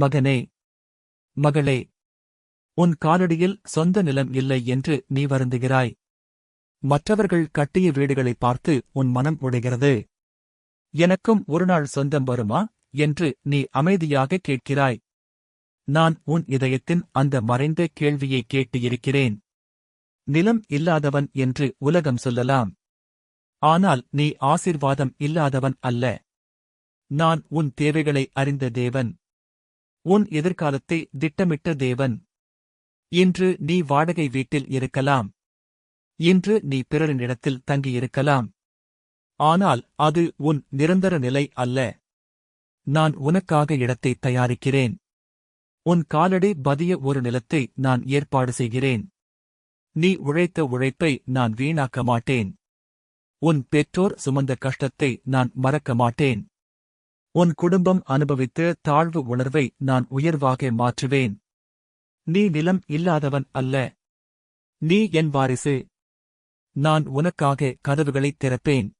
மகனே மகளே உன் காலடியில் சொந்த நிலம் இல்லை என்று நீ வருந்துகிறாய். மற்றவர்கள் கட்டிய வீடுகளை பார்த்து உன் மனம் உடைகிறது. எனக்கும் ஒருநாள் சொந்தம் வருமா என்று நீ அமைதியாக கேட்கிறாய். நான் உன் இதயத்தின் அந்த மறைந்த கேள்வியை கேட்டு இருக்கிறேன் நிலம் இல்லாதவன் என்று உலகம் சொல்லலாம். ஆனால் நீ ஆசிர்வாதம் இல்லாதவன் அல்ல. நான் உன் தேவைகளை அறிந்த தேவன். உன் எதிர்காலத்தை திட்டமிட்ட தேவன். இன்று நீ வாடகை வீட்டில் இருக்கலாம். இன்று நீ பிறரினிடத்தில் தங்கியிருக்கலாம் ஆனால் அது உன் நிரந்தர நிலை அல்ல. நான் உனக்காக இடத்தை தயாரிக்கிறேன். உன் காலடி பதிய ஒரு நிலத்தை நான் ஏற்பாடு செய்கிறேன். நீ உழைத்த உழைப்பை நான் வீணாக்க மாட்டேன். உன் பெற்றோர் சுமந்த கஷ்டத்தை நான் மறக்க மாட்டேன். உன் குடும்பம் அனுபவித்த தாழ்வு உணர்வை நான் உயர்வாக மாற்றுவேன். நீ நிலம் இல்லாதவன் அல்ல. நீ என் வாரிசு. நான் உனக்காக கதவுகளைத் திறப்பேன்.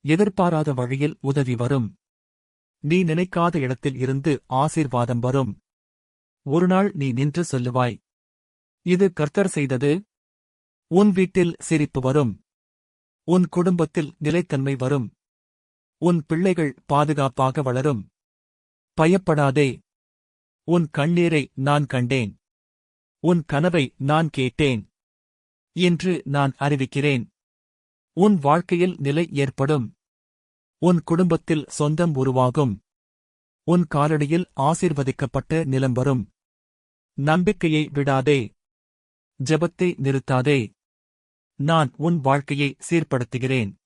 எதிர்பாராத வழியில் உதவி வரும். நீ நினைக்காத இடத்தில் இருந்து ஆசீர்வாதம் வரும். ஒருநாள் நீ நின்று சொல்லுவாய். இது கர்த்தர் செய்தது. உன் வீட்டில் சிரிப்பு வரும். உன் குடும்பத்தில் நிலைத்தன்மை வரும். உன் பிள்ளைகள் பாதுகாப்பாக வளரும். பயப்படாதே. உன் கண்ணீரை நான் கண்டேன். உன் கனவை நான் கேட்டேன். என்று நான் அறிவிக்கிறேன். உன் வாழ்க்கையில் நிலை ஏற்படும். உன் குடும்பத்தில் சொந்தம் உருவாகும். உன் காலடியில் ஆசிர்வதிக்கப்பட்ட நிலம் வரும். நம்பிக்கையை விடாதே. ஜெபத்தை நிறுத்தாதே. நான் உன் வாழ்க்கையை சீர்படுத்துகிறேன்.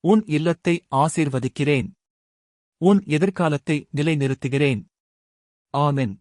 உன் இல்லத்தை ஆசீர்வதிக்கிறேன். உன் எதிர்காலத்தை நிலைநிறுத்துகிறேன். ஆமென்.